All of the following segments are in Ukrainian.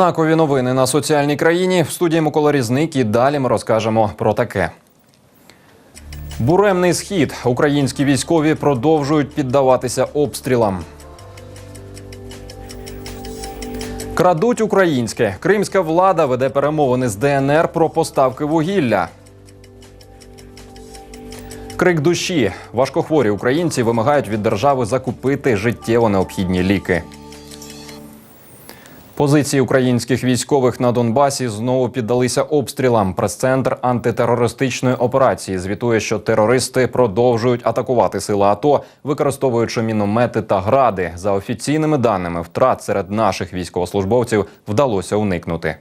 Знакові новини на соціальній країні в студії Микола Різник і далі ми розкажемо про таке. Буремний схід. Українські військові продовжують піддаватися обстрілам. Крадуть українське. Кримська влада веде перемовини з ДНР про поставки вугілля. Крик душі. Важкохворі українці вимагають від держави закупити життєво необхідні ліки. Позиції українських військових на Донбасі знову піддалися обстрілам. Прес-центр антитерористичної операції звітує, що терористи продовжують атакувати сили АТО, використовуючи міномети та гради. За офіційними даними, втрат серед наших військовослужбовців вдалося уникнути.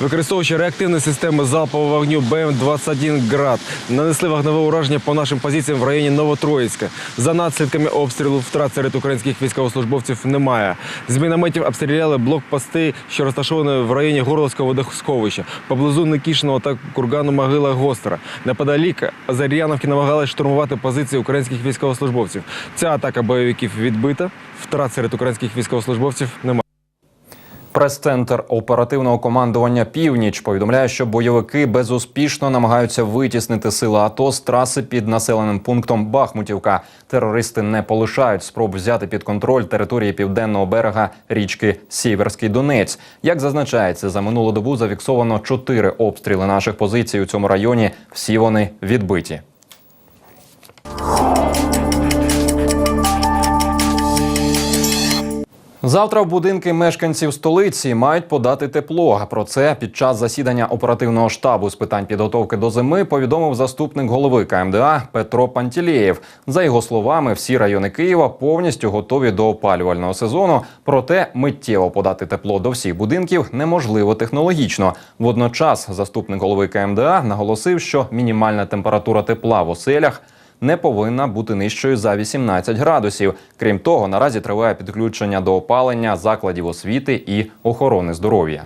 Використовуючи реактивні системи залпового вогню БМ-21 «Град», нанесли вогневе ураження по нашим позиціям в районі Новотроїцька. За наслідками обстрілу втрат серед українських військовослужбовців немає. З мінометів обстріляли блокпости, що розташовані в районі Горловського водосховища, поблизу Никішиного та кургану Могила Гостера. Неподалік Азар'яновки намагалися штурмувати позиції українських військовослужбовців. Ця атака бойовиків відбита. Втрат серед українських військовослужбовців немає. Прес-центр оперативного командування Північ повідомляє, що бойовики безуспішно намагаються витіснити сили АТО з траси під населеним пунктом Бахмутівка. Терористи не полишають спроб взяти під контроль території південного берега річки Сіверський Донець. Як зазначається, за минулу добу зафіксовано чотири обстріли наших позицій у цьому районі. Всі вони відбиті. Завтра в будинки мешканців столиці мають подати тепло. Про це під час засідання оперативного штабу з питань підготовки до зими повідомив заступник голови КМДА Петро Пантілєєв. За його словами, всі райони Києва повністю готові до опалювального сезону. Проте миттєво подати тепло до всіх будинків неможливо технологічно. Водночас, заступник голови КМДА наголосив, що мінімальна температура тепла в оселях не повинна бути нижчою за 18 градусів. Крім того, наразі триває підключення до опалення закладів освіти і охорони здоров'я.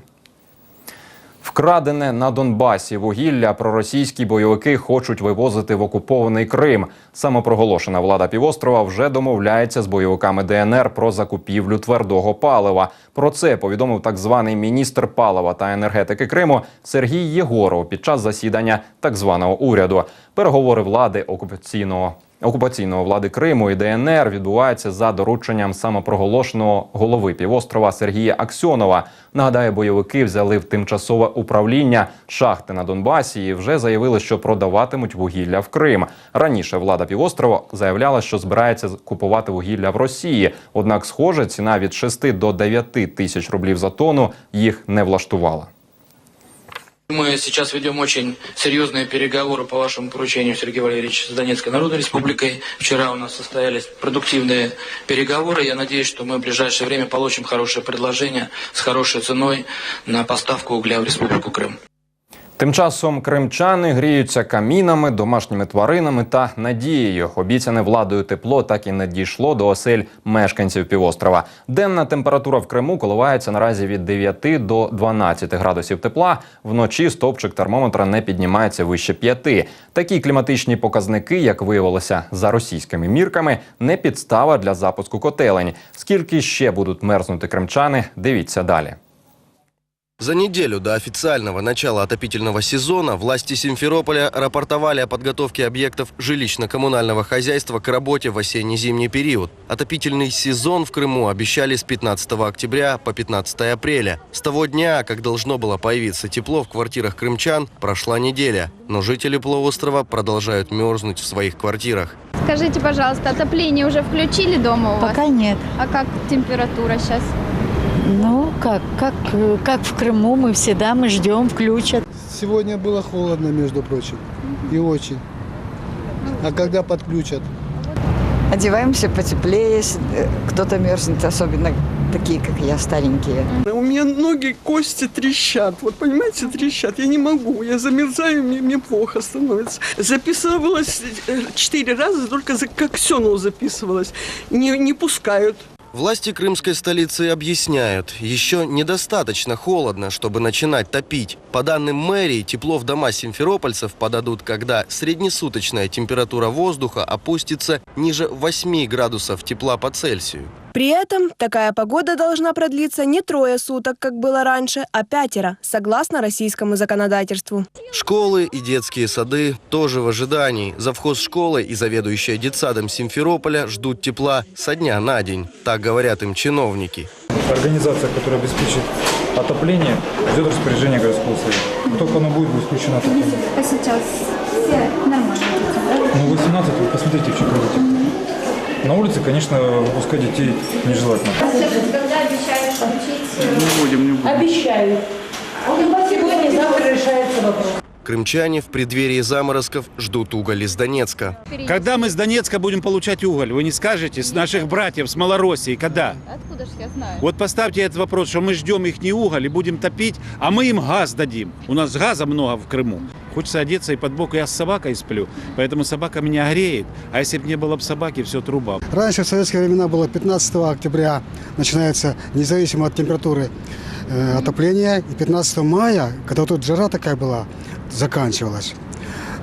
Вкрадене на Донбасі вугілля проросійські бойовики хочуть вивозити в окупований Крим. Самопроголошена влада півострова вже домовляється з бойовиками ДНР про закупівлю твердого палива. Про це повідомив так званий міністр палива та енергетики Криму Сергій Єгоров під час засідання так званого уряду. Переговори влади окупаційного окупаційної влади Криму і ДНР відбуваються за дорученням самопроголошеного голови півострова Сергія Аксьонова. Нагадаю, бойовики взяли в тимчасове управління шахти на Донбасі і вже заявили, що продаватимуть вугілля в Крим. Раніше влада півострова заявляла, що збирається купувати вугілля в Росії. Однак, схоже, ціна від 6 до 9 тисяч рублів за тонну їх не влаштувала. Мы сейчас ведем очень серьезные переговоры по вашему поручению, Сергей Валерьевич, с Донецкой Народной Республикой. Вчера у нас состоялись продуктивные переговоры. Я надеюсь, что мы в ближайшее время получим хорошее предложение с хорошей ценой на поставку угля в Республику Крым. Тим часом кримчани гріються камінами, домашніми тваринами та надією. Обіцяне владою тепло так і не дійшло до осель мешканців півострова. Денна температура в Криму коливається наразі від 9 до 12 градусів тепла. Вночі стовпчик термометра не піднімається вище 5. Такі кліматичні показники, як виявилося за російськими мірками, не підстава для запуску котелень. Скільки ще будуть мерзнути кримчани? Дивіться далі. За неделю до официального начала отопительного сезона власти Симферополя рапортовали о подготовке объектов жилищно-коммунального хозяйства к работе в осенне-зимний период. Отопительный сезон в Крыму обещали с 15 октября по 15 апреля. С того дня, как должно было появиться тепло в квартирах крымчан, прошла неделя. Но жители полуострова продолжают мерзнуть в своих квартирах. Скажите, пожалуйста, отопление уже включили дома у вас? Пока нет. А как температура сейчас? Ну, как, как, как в Крыму мы всегда, мы ждем, включат. Сегодня было холодно, между прочим, и очень. А когда подключат? Одеваемся потеплее, если, э, кто-то мерзнет, особенно такие, как я, старенькие. У меня ноги, кости трещат. Вот понимаете, трещат. Я не могу. Я замерзаю, мне, мне плохо становится. Записывалась э, четыре раза, только за к Аксенову записывалась. Не, не пускают. Власти крымской столицы объясняют, еще недостаточно холодно, чтобы начинать топить. По данным мэрии, тепло в дома симферопольцев подадут, когда среднесуточная температура воздуха опустится ниже 8 градусов тепла по Цельсию. При этом такая погода должна продлиться не трое суток, как было раньше, а пятеро, согласно российскому законодательству. Школы и детские сады тоже в ожидании. Завхоз школы и заведующая детсадом Симферополя ждут тепла со дня на день. Так говорят им чиновники. Организация, которая обеспечит отопление, ждет распоряжение городского совета. Только оно будет, будет включено отопление. А сейчас все нормально. Ну, 18, вы посмотрите, что творите. На улице, конечно, выпускать детей нежелательно. Когда обещают включить... Обещаю. Сегодня-завтра решается вопрос. Крымчане в преддверии заморозков ждут уголь из Донецка. Когда мы с Донецка будем получать уголь? Вы не скажете? С наших братьев, с Малороссии, когда? Откуда ж я знаю? Вот поставьте этот вопрос, что мы ждем их не уголь и будем топить, а мы им газ дадим. У нас газа много в Крыму. Хочется одеться и под бок я с собакой сплю, поэтому собака меня греет. А если бы не было бы собаки, все труба. Раньше в советские времена было 15 октября начинается, независимо от температуры, э, отопление. И 15 мая, когда тут жара такая была, заканчивалась.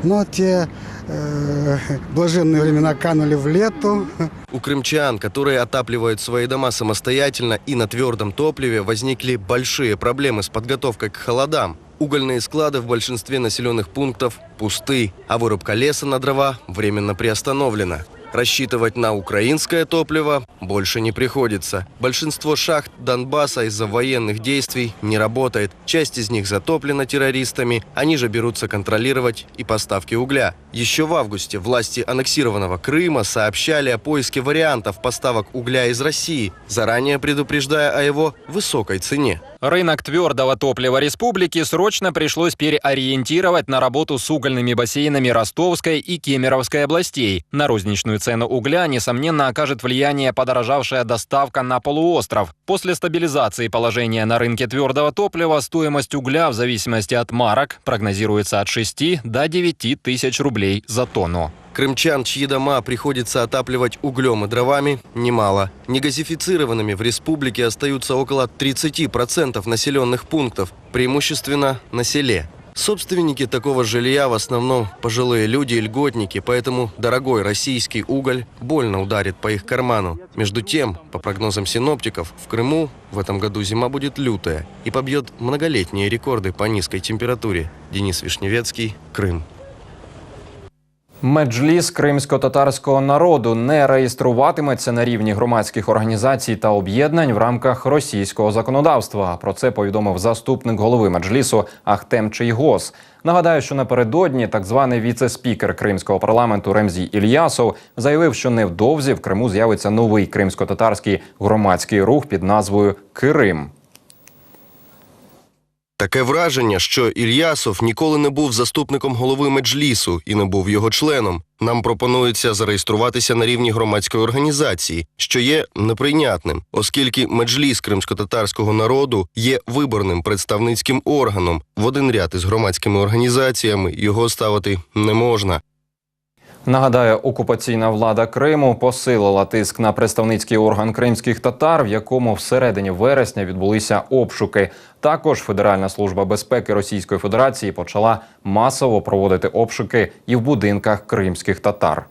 Но те э, блаженные времена канули в лету. У крымчан, которые отапливают свои дома самостоятельно и на твердом топливе, возникли большие проблемы с подготовкой к холодам. Угольные склады в большинстве населенных пунктов пусты, а вырубка леса на дрова временно приостановлена. Рассчитывать на украинское топливо больше не приходится. Большинство шахт Донбасса из-за военных действий не работает. Часть из них затоплена террористами, они же берутся контролировать и поставки угля. Еще в августе власти аннексированного Крыма сообщали о поиске вариантов поставок угля из России, заранее предупреждая о его высокой цене. Рынок твердого топлива республики срочно пришлось переориентировать на работу с угольными бассейнами Ростовской и Кемеровской областей. На розничную цену угля, несомненно, окажет влияние подорожавшая доставка на полуостров. После стабилизации положения на рынке твердого топлива стоимость угля в зависимости от марок прогнозируется от 6 до 9 тысяч рублей за тонну. Крымчан, чьи дома приходится отапливать углем и дровами, немало. Негазифицированными в республике остаются около 30% населенных пунктов, преимущественно на селе. Собственники такого жилья в основном пожилые люди и льготники, поэтому дорогой российский уголь больно ударит по их карману. Между тем, по прогнозам синоптиков, в Крыму в этом году зима будет лютая и побьет многолетние рекорды по низкой температуре. Денис Вишневецкий, Крым. Меджліс кримсько-татарського народу не реєструватиметься на рівні громадських організацій та об'єднань в рамках російського законодавства. Про це повідомив заступник голови меджлісу Ахтем Чийгос. Нагадаю, що напередодні так званий віце-спікер кримського парламенту Ремзій Ільясов заявив, що невдовзі в Криму з'явиться новий кримсько-татарський громадський рух під назвою Кирим. Таке враження, що Ільясов ніколи не був заступником голови меджлісу і не був його членом. Нам пропонується зареєструватися на рівні громадської організації, що є неприйнятним, оскільки меджліс кримсько-татарського народу є виборним представницьким органом. В один ряд із громадськими організаціями його ставити не можна. Нагадаю, окупаційна влада Криму посилила тиск на представницький орган кримських татар, в якому всередині вересня відбулися обшуки. Також Федеральна служба безпеки Російської Федерації почала масово проводити обшуки і в будинках кримських татар.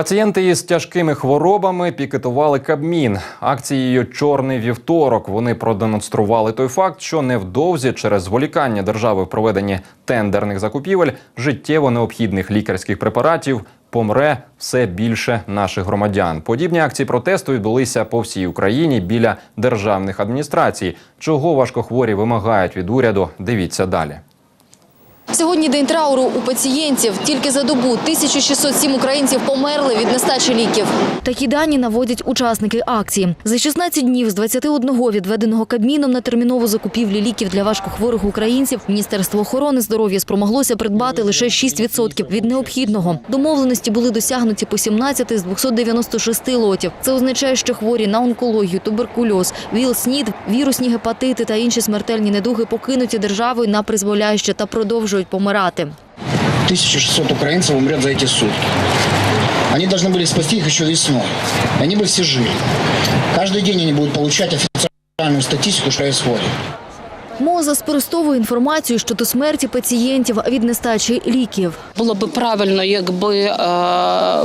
Пацієнти із тяжкими хворобами пікетували Кабмін. Акцією Чорний вівторок вони продемонстрували той факт, що невдовзі через зволікання держави в проведенні тендерних закупівель життєво необхідних лікарських препаратів помре все більше наших громадян. Подібні акції протесту відбулися по всій Україні біля державних адміністрацій. Чого важкохворі вимагають від уряду? Дивіться далі. Сьогодні день трауру у пацієнтів. Тільки за добу 1607 українців померли від нестачі ліків. Такі дані наводять учасники акції. За 16 днів з 21 відведеного Кабміном на термінову закупівлю ліків для важкохворих українців Міністерство охорони здоров'я спромоглося придбати лише 6% від необхідного. Домовленості були досягнуті по 17 з 296 лотів. Це означає, що хворі на онкологію, туберкульоз, ВІЛ-СНІД, вірусні гепатити та інші смертельні недуги покинуті державою на призволяще та продовжують помирати. 1600 украинцев умрет за эти сутки. Они должны были спасти их еще весной. И они бы все жили. Каждый день они будут получать официальную статистику, что происходит. МОЗа спростовує інформацію щодо смерті пацієнтів від нестачі ліків. Було би правильно, якби е,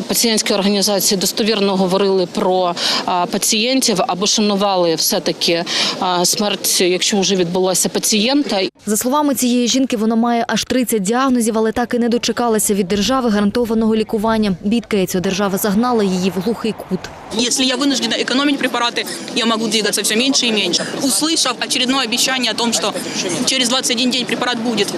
пацієнтські організації достовірно говорили про е, пацієнтів або шанували все-таки е, смерть, якщо вже відбулося пацієнта. За словами цієї жінки, вона має аж 30 діагнозів, але так і не дочекалася від держави гарантованого лікування. Бідкається, держава загнала її в глухий кут. Если я вынуждена экономить препараты, я могу двигаться все меньше и меньше. Услышав очередное обещание о том, что через 21 день препарат будет,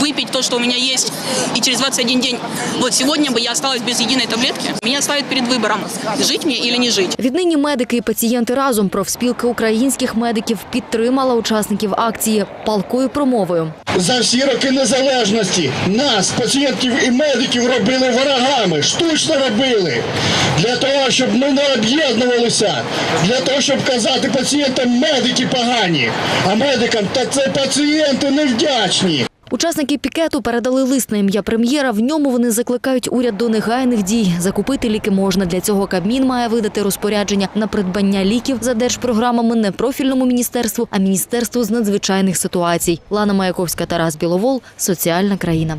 выпить то, что у меня есть, и через 21 день, вот сегодня бы я осталась без единой таблетки, меня ставят перед выбором, жить мне или не жить. Віднині медики і пацієнти разом профспілка українських медиків підтримала учасників акції палкою промовою. За всі роки незалежності нас, пацієнтів і медиків, робили ворогами, штучно робили. Для того, щоб ми не об'єднувалися, для того, щоб казати пацієнтам медики погані, а медикам та це пацієнти невдячні. Учасники пікету передали лист на ім'я прем'єра. В ньому вони закликають уряд до негайних дій. Закупити ліки можна. Для цього Кабмін має видати розпорядження на придбання ліків за держпрограмами не профільному міністерству, а міністерству з надзвичайних ситуацій. Лана Маяковська, Тарас Біловол. Соціальна країна.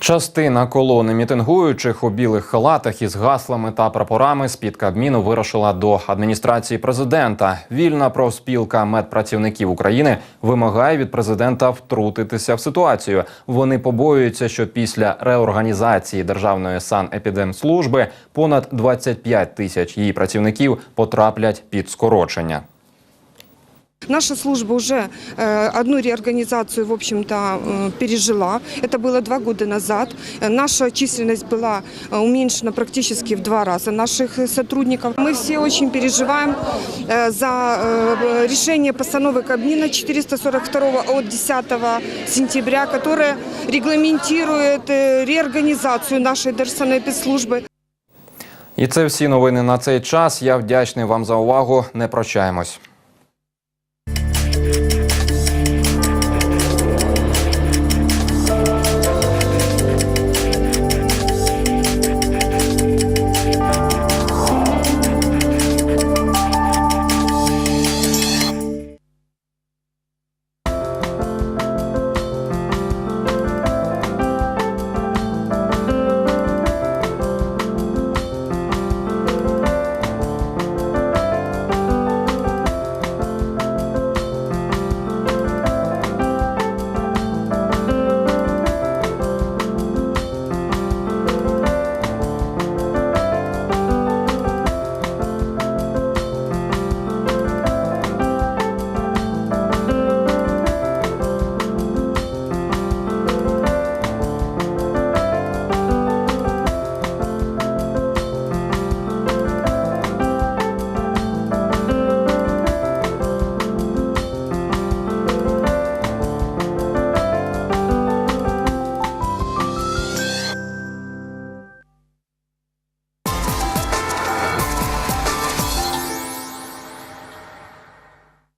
Частина колони мітингуючих у білих халатах із гаслами та прапорами з-під Кабміну вирушила до адміністрації президента. Вільна профспілка медпрацівників України вимагає від президента втрутитися в ситуацію. Вони побоюються, що після реорганізації державної санепідемслужби понад 25 тисяч її працівників потраплять під скорочення. Наша служба уже э, одну реорганизацию, в общем-то, э, пережила. Это было два года назад. Э, Наша численность была э, уменьшена практически в два раза наших э, сотрудников. Мы все очень переживаем э, за э, решение постановы Кабмина 442 от 10 сентября, которое регламентирует э, реорганизацию нашей Держсанэпидслужбы. І це всі новини на цей час. Я вдячний вам за увагу. Не прощаємось.